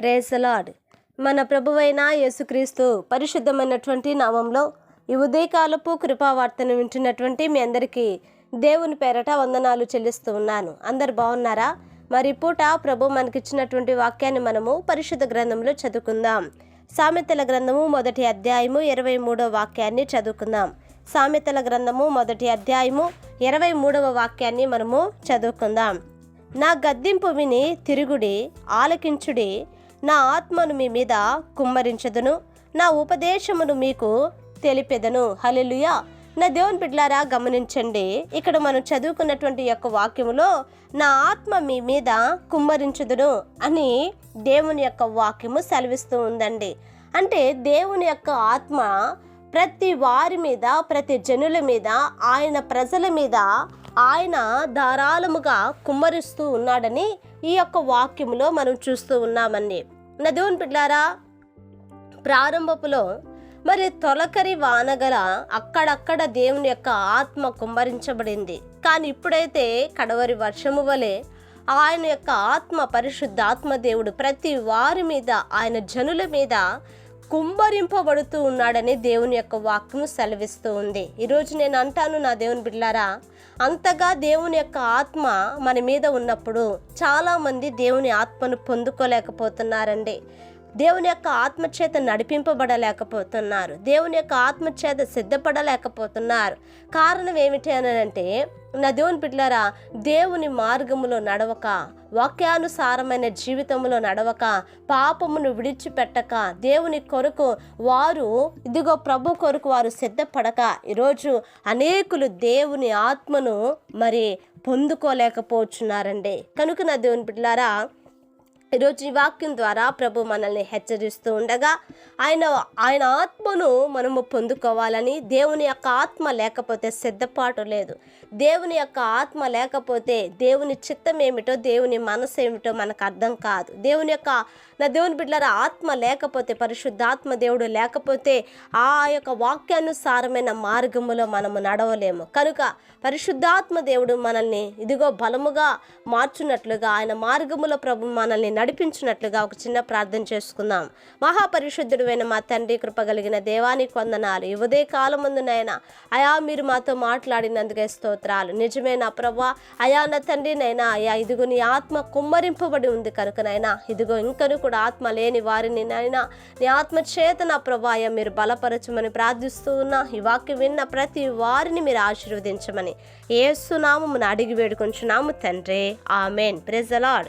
Praise the Lord మన ప్రభువైన యేసుక్రీస్తు పరిశుద్ధమైనటువంటి నామంలో ఈ ఉదయకాలపు కృపావార్తను వింటున్నటువంటి మీ అందరికీ దేవుని పేరట వందనాలు చెల్లిస్తూ ఉన్నాను. అందరు బాగున్నారా? మరి పూట ప్రభు మనకిచ్చినటువంటి వాక్యాన్ని మనము పరిశుద్ధ గ్రంథంలో చదువుకుందాం. సామెతల గ్రంథము మొదటి అధ్యాయము ఇరవై మూడవ వాక్యాన్ని చదువుకుందాం. సామెతల గ్రంథము మొదటి అధ్యాయము ఇరవై మూడవ వాక్యాన్ని మనము చదువుకుందాం. నా గద్దింపు విని తిరుగుడి ఆలకించుడి నా ఆత్మను మీ మీద కుమ్మరించదును నా ఉపదేశమును మీకు తెలిపెదను. హల్లెలూయా. నా దేవుని బిడ్లారా గమనించండి. ఇక్కడ మనం చదువుకున్నటువంటి యొక్క వాక్యములో నా ఆత్మ మీ మీద కుమ్మరించుదును అని దేవుని యొక్క వాక్యము సెలవిస్తూ ఉందండి. అంటే దేవుని యొక్క ఆత్మ ప్రతి వారి మీద ప్రతి జనుల మీద ఆయన ప్రజల మీద ఆయన ధారాళముగా కుమ్మరిస్తూ ఉన్నాడని ఈ యొక్క వాక్యములో మనం చూస్తూ ఉన్నామండి. నా పిల్లారా ప్రారంభపులో మరి తొలకరి వానగల అక్కడక్కడ దేవుని యొక్క ఆత్మ కుమ్మరించబడింది. కానీ ఇప్పుడైతే కడవరి వర్షము వలె ఆయన యొక్క ఆత్మ పరిశుద్ధాత్మ దేవుడు ప్రతి వారి మీద ఆయన జనుల మీద కుంభరింపబడుతూ ఉన్నాడని దేవుని యొక్క వాక్యము సెలవిస్తూ ఉంది. ఈరోజు నేను అంటాను నా దేవుని బిడ్డారా అంతగా దేవుని యొక్క ఆత్మ మన మీద ఉన్నప్పుడు చాలామంది దేవుని ఆత్మను పొందుకోలేకపోతున్నారండి. దేవుని యొక్క ఆత్మచేత నడిపింపబడలేకపోతున్నారు. దేవుని యొక్క ఆత్మచేత సిద్ధపడలేకపోతున్నారు. కారణం ఏమిటి అని అంటే నా దేవుని బిడ్డలారా దేవుని మార్గములో నడవక వాక్యానుసారమైన జీవితంలో నడవక పాపమును విడిచిపెట్టక దేవుని కొరకు వారు ఇదిగో ప్రభు కొరకు వారు సిద్ధపడక ఈరోజు అనేకులు దేవుని ఆత్మను మరి పొందుకోలేకపోతున్నారండి. కనుక నా దేవుని బిడ్డలారా ఈరోజు ఈ వాక్యం ద్వారా ప్రభు మనల్ని హెచ్చరిస్తూ ఉండగా ఆయన ఆయన ఆత్మను మనము పొందుకోవాలని దేవుని యొక్క ఆత్మ లేకపోతే సిద్ధపాటు లేదు. దేవుని యొక్క ఆత్మ లేకపోతే దేవుని చిత్తం ఏమిటో దేవుని మనసు ఏమిటో మనకు అర్థం కాదు. దేవుని యొక్క నా దేవుని బిడ్డల ఆత్మ లేకపోతే పరిశుద్ధాత్మ దేవుడు లేకపోతే ఆ యొక్క వాక్యానుసారమైన మార్గములో మనము నడవలేము. కనుక పరిశుద్ధాత్మ దేవుడు మనల్ని ఇదిగో బలముగా మార్చున్నట్లుగా ఆయన మార్గములో ప్రభు మనల్ని నడిపించినట్లుగా ఒక చిన్న ప్రార్థన చేసుకుందాం. మహాపరిశుద్ధుడైన మా తండ్రి కృప కలిగిన దేవానికి వందనాలు. ఈ ఉదయ కాలం ముందునైనా అయా మీరు మాతో మాట్లాడినందుకే స్తోత్రాలు. నిజమేనా ప్రభా అయా నా తండ్రి నైనా అయా ఇదిగో నీ ఆత్మ కుమ్మరింపబడి ఉంది కనుకనైనా ఇదిగో ఇంకను కూడా ఆత్మ లేని వారిని నైనా నీ ఆత్మ చేతన నా మీరు బలపరచమని ప్రార్థిస్తూ ఉన్నా ఈ వాక్యం విన్న ప్రతి వారిని మీరు ఆశీర్వదించమని. ఏసునామమును అడిగి వేడుకొంచున్నాము తండ్రి. ఆమెన్. ప్రెజలాడ్